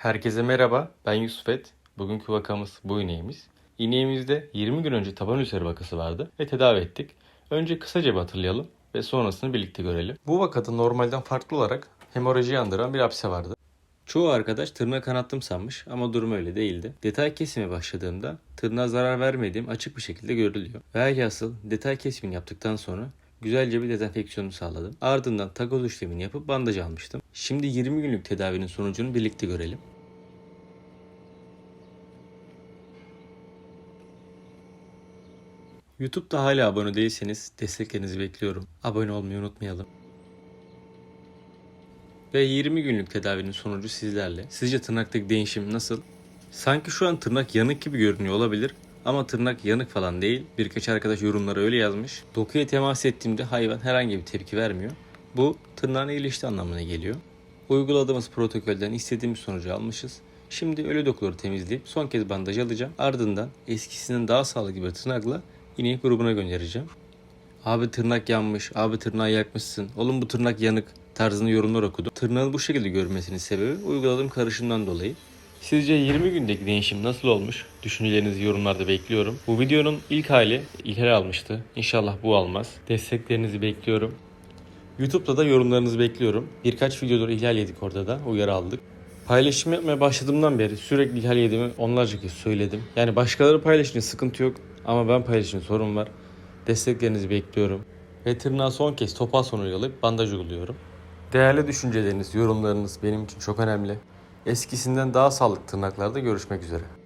Herkese merhaba, ben Yusuf Et. Bugünkü vakamız bu ineğimiz. İneğimizde 20 gün önce taban ülseri vakası vardı ve tedavi ettik. Önce kısaca bir hatırlayalım ve sonrasını birlikte görelim. Bu vakada normalden farklı olarak hemoraji yandıran bir hapse vardı. Çoğu arkadaş tırnağı kanattım sanmış ama durum öyle değildi. Detay kesime başladığımda tırnağa zarar vermediğim açık bir şekilde görülüyor. Velhasıl detay kesimini yaptıktan sonra güzelce bir dezenfeksiyonu sağladım. Ardından takoz işlemini yapıp bandaj almıştım. Şimdi 20 günlük tedavinin sonucunu birlikte görelim. YouTube'da hala abone değilseniz desteklerinizi bekliyorum. Abone olmayı unutmayalım. Ve 20 günlük tedavinin sonucu sizlerle. Sizce tırnaktaki değişim nasıl? Sanki şu an tırnak yanık gibi görünüyor olabilir ama tırnak yanık falan değil. Birkaç arkadaş yorumlara öyle yazmış. Dokuya temas ettiğimde hayvan herhangi bir tepki vermiyor. Bu tırnağın iyileşti anlamına geliyor. Uyguladığımız protokolden istediğimiz sonucu almışız. Şimdi ölü dokuları temizleyip son kez bandaj alacağım. Ardından eskisinden daha sağlıklı bir tırnakla ineği grubuna göndereceğim. Abi tırnak yanmış, abi tırnağı yakmışsın, oğlum bu tırnak yanık tarzında yorumlar okudum. Tırnağın bu şekilde görmesinin sebebi uyguladığım karışımdan dolayı. Sizce 20 gündeki değişim nasıl olmuş? Düşüncelerinizi yorumlarda bekliyorum. Bu videonun ilk hali İlker almıştı. İnşallah bu almaz. Desteklerinizi bekliyorum. YouTube'da da yorumlarınızı bekliyorum. Birkaç videodur ihlal yedik orada da. Uyarı aldık. Paylaşım yapmaya başladığımdan beri sürekli ihlal yediğimi onlarca kez söyledim. Yani başkaları paylaşınca sıkıntı yok ama ben paylaşınca sorun var. Desteklerinizi bekliyorum. Ve tırnağı son kez topal sonu uygulayıp bandaj uyguluyorum. Değerli düşünceleriniz, yorumlarınız benim için çok önemli. Eskisinden daha sağlıklı tırnaklarda görüşmek üzere.